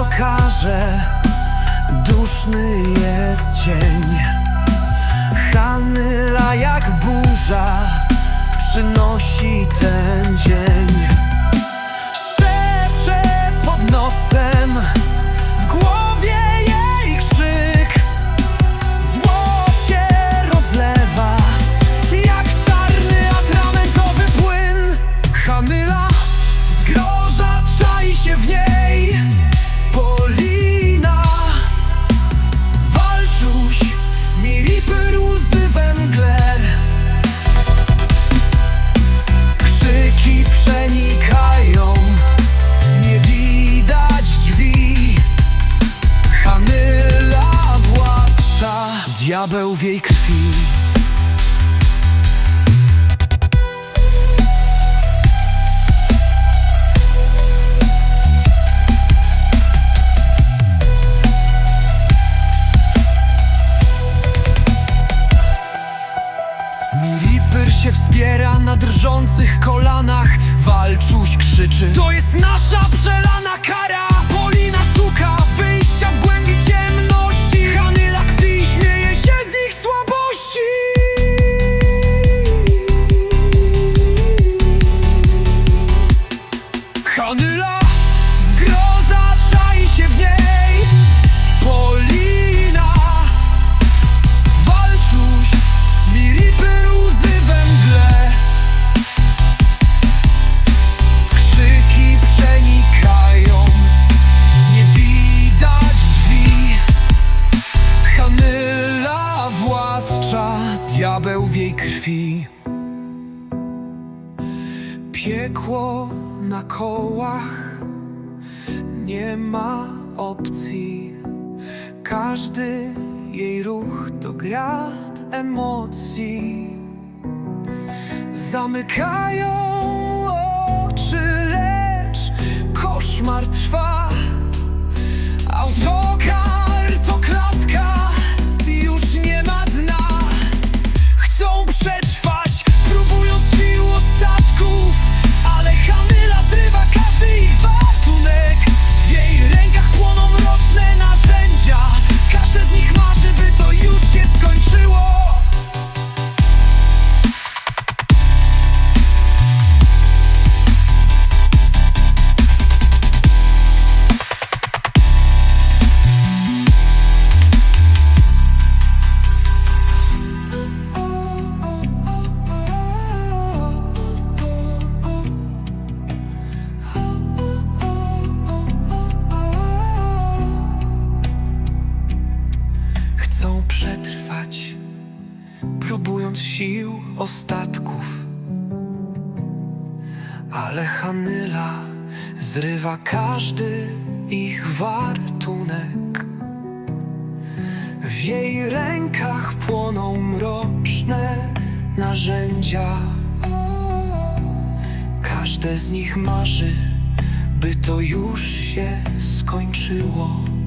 pokaże Duszny jest cień. Hanyla jak burza Przynosi ten dzień Diabeł w jej krwi. Się wspiera na drżących kolanach. Walczuś krzyczy. To jest nasza przelana kara krwi. Piekło na kołach, nie ma opcji. Każdy jej ruch to grat emocji. Zamykają oczy, lecz koszmar trwa sił ostatków. Ale Hanyla zrywa każdy ich wartunek. W jej rękach płoną mroczne narzędzia. Każde z nich marzy, by to już się skończyło.